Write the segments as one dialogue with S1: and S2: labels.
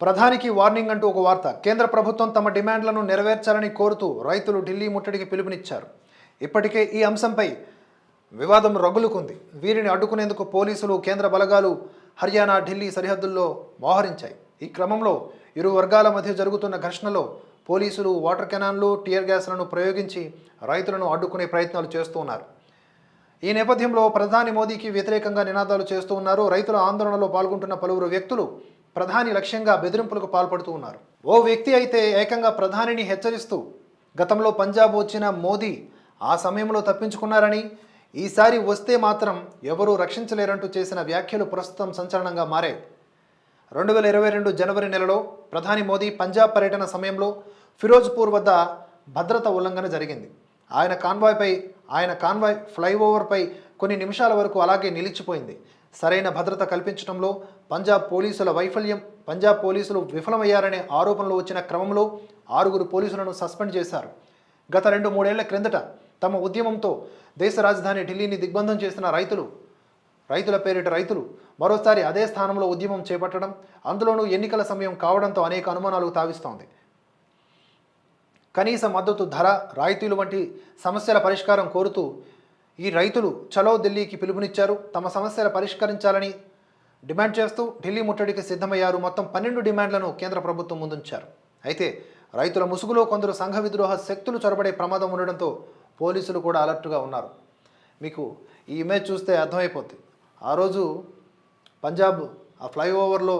S1: ప్రధానికి వార్నింగ్ అంటూ ఒక వార్త. కేంద్ర ప్రభుత్వం తమ డిమాండ్లను నెరవేర్చాలని కోరుతూ రైతులు ఢిల్లీ ముట్టడికి పిలుపునిచ్చారు. ఇప్పటికే ఈ అంశంపై వివాదం రగులుకుంది. వీరిని అడ్డుకునేందుకు పోలీసులు కేంద్ర బలగాలు హర్యానా ఢిల్లీ సరిహద్దుల్లో మోహరించాయి. ఈ క్రమంలో ఇరు వర్గాల మధ్య జరుగుతున్న ఘర్షణలో పోలీసులు వాటర్ కెనాన్లు టియర్ గ్యాస్లను ప్రయోగించి రైతులను అడ్డుకునే ప్రయత్నాలు చేస్తున్నారు ఈ నేపథ్యంలో ప్రధాని మోదీకి వ్యతిరేకంగా నినాదాలు చేస్తూ ఉన్నారు. రైతుల ఆందోళనలో పాల్గొంటున్న పలువురు వ్యక్తులు ప్రధాని లక్ష్యంగా బెదిరింపులకు పాల్పడుతూ ఉన్నారు. ఓ వ్యక్తి అయితే ఏకంగా ప్రధానిని హెచ్చరిస్తూ గతంలో పంజాబ్ వచ్చిన మోదీ ఆ సమయంలో తప్పించుకున్నారని ఈసారి వస్తే మాత్రం ఎవరూ రక్షించలేరంటూ చేసిన వ్యాఖ్యలు ప్రస్తుతం సంచలనంగా మారాయి. రెండు వేల ఇరవై రెండు జనవరి నెలలో ప్రధాని మోదీ పంజాబ్ పర్యటన సమయంలో ఫిరోజ్పూర్ వద్ద భద్రత ఉల్లంఘన జరిగింది. ఆయన కాన్వాయ్పై ఆయన కాన్వాయ్ ఫ్లైఓవర్పై కొన్ని నిమిషాల వరకు అలాగే నిలిచిపోయింది. సరైన భద్రత కల్పించడంలో పంజాబ్ పోలీసుల వైఫల్యం పంజాబ్ పోలీసులు విఫలమయ్యారనే ఆరోపణలు వచ్చిన క్రమంలో ఆరుగురు పోలీసులను సస్పెండ్ చేశారు. గత రెండు మూడేళ్ళ క్రిందట తమ ఉద్యమంతో దేశ రాజధాని ఢిల్లీని దిగ్బంధం చేసిన రైతులు రైతుల పేరిట రైతులు మరోసారి అదే స్థానంలో ఉద్యమం చేపట్టడం అందులోనూ ఎన్నికల సమయం కావడంతో అనేక అనుమానాలు తావిస్తోంది. కనీస మద్దతు ధర రాయితీలు వంటి సమస్యల పరిష్కారం కోరుతూ ఈ రైతులు చలో ఢిల్లీకి పిలుపునిచ్చారు. తమ సమస్యలు పరిష్కరించాలని డిమాండ్ చేస్తూ ఢిల్లీ ముట్టడికి సిద్ధమయ్యారు. మొత్తం పన్నెండు డిమాండ్లను కేంద్ర ప్రభుత్వం ముందుంచారు. అయితే రైతుల ముసుగులో కొందరు సంఘ విద్రోహ శక్తులు చొరబడే ప్రమాదం ఉండడంతో పోలీసులు కూడా అలర్ట్గా ఉన్నారు. మీకు ఈ ఇమేజ్ చూస్తే అర్థమైపోద్ది. ఆ రోజు పంజాబ్ ఆ ఫ్లైఓవర్లో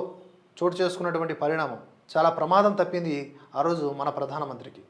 S1: చోటు చేసుకున్నటువంటి పరిణామం చాలా ప్రమాదం తప్పింది ఆ రోజు మన ప్రధానమంత్రికి.